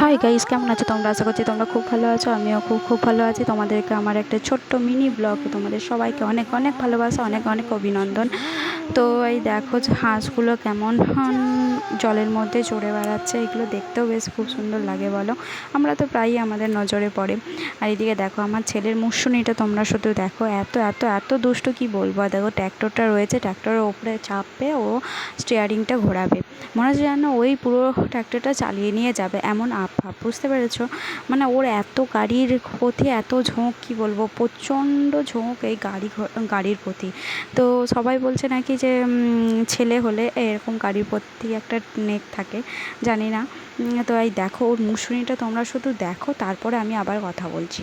Hi guys কেমন আছো? তোমরা আশা করছি তোমরা খুব ভালো আছো, আমিও খুব খুব ভালো আছি। তোমাদেরকে আমার একটা ছোট্ট মিনি ব্লগ তোমাদের সবাইকে অনেক অনেক ভালোবাসা, অনেক অনেক অভিনন্দন। তো এই দেখো হাঁসগুলো কেমন জলের মধ্যে চড়ে বেড়াচ্ছে। এগুলো দেখতেও বেশ খুব সুন্দর লাগে বলো। আমরা তো প্রায়ই আমাদের নজরে পড়ে। আর এদিকে দেখো আমার ছেলের মুসুনিটা তোমরা শুধু দেখো। এত এত এত দুষ্টু কি বলব? দেখো ট্র্যাক্টরটা রয়েছে, ট্র্যাক্টরের ওপরে চাপবে ও স্টিয়ারিংটা ঘোরাবে। মনে হচ্ছে যেন ওই পুরো ট্র্যাক্টরটা চালিয়ে নিয়ে যাবে। এমন আপ ভাব বুঝতে পেরেছ? মানে ওর এত গাড়ির প্রতি এত ঝোঁক, কি বলব? প্রচণ্ড ঝোঁক এই গাড়ি গাড়ির প্রতি। তো সবাই বলছে নাকি যে ছেলে হলে এরকম গাড়ির প্রতি একটা নেক থাকে, জানি না। তো এই দেখো, ওর মুসুরিটা তোমরা শুধু দেখো, তারপরে আমি আবার কথা বলছি।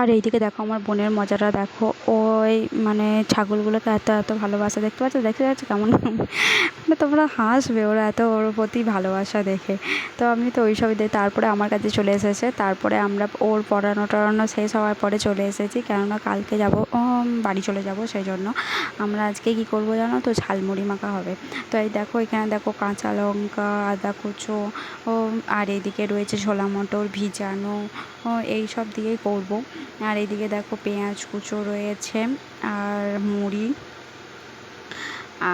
আর এইদিকে দেখো আমার বোনের মজাটা দেখো। ওই মানে ছাগলগুলোকে এত এত ভালোবাসা দেখতে পাচ্ছ? দেখতে যাচ্ছে কেমন? মানে তোমরা হাসবে, ওরা এত ওর প্রতি ভালোবাসা দেখে। তো আমি তো ওই সবই তারপরে আমার কাছে চলে এসেছে। তারপরে আমরা ওর পড়ানো টড়ানো শেষ হওয়ার পরে চলে এসেছি। কেননা কালকে যাব বাড়ি চলে যাব সেই জন্য আমরা আজকে কি করব জানো তো? ঝালমুড়ি মাখা হবে। তো এই দেখো, এখানে দেখো কাঁচা লঙ্কা, আদা কুচো আর এদিকে রয়েছে ছোলা মটর, ভিজানো এই সব দিয়েই করব। আর এদিকে দেখো পেঁয়াজ কুচো রয়েছে আর মুড়ি।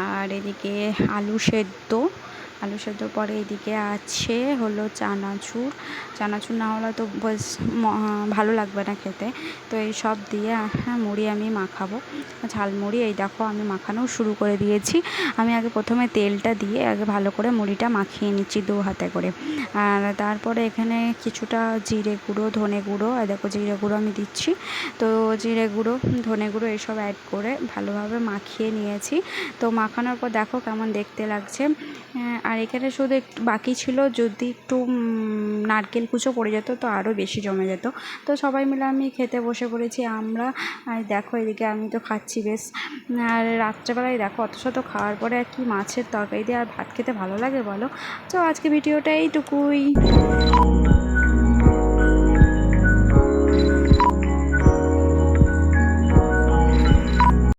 আর এদিকে আলু সেদ্ধ। আলু সেদ্ধ পরে এদিকে আছে হলো চানাচুর। চানাচুর না হলে তো বেশ ভালো লাগবে না খেতে। তো এই সব দিয়ে হ্যাঁ মুড়ি আমি মাখাবো। ঝালমুড়ি এই দেখো আমি মাখানো শুরু করে দিয়েছি। আমি আগে প্রথমে তেলটা দিয়ে আগে ভালো করে মুড়িটা মাখিয়ে নিচ্ছি দু হাতে করে। আর তারপরে এখানে কিছুটা জিরে গুঁড়ো, ধনে গুঁড়ো আর দেখো জিরে গুঁড়ো আমি দিচ্ছি। তো জিরে গুঁড়ো, ধনে গুঁড়ো এসব অ্যাড করে ভালোভাবে মাখিয়ে নিয়েছি। তো মাখানোর পর দেখো কেমন দেখতে লাগছে। আর এখানে শুধু একটু বাকি ছিল যদি একটু নারকেল কুচো পড়ে যেত তো আরও বেশি জমে যেত। তো সবাই মিলে আমি খেতে বসে পড়েছি। আমরা আর দেখো এদিকে আমি তো খাচ্ছি বেশ। আর রাত্রেবেলায় দেখো অত শত খাওয়ার পরে আর কি মাছের তরকারি দিয়ে আর ভাত খেতে ভালো লাগে বলো? তো আজকে ভিডিওটা এইটুকুই।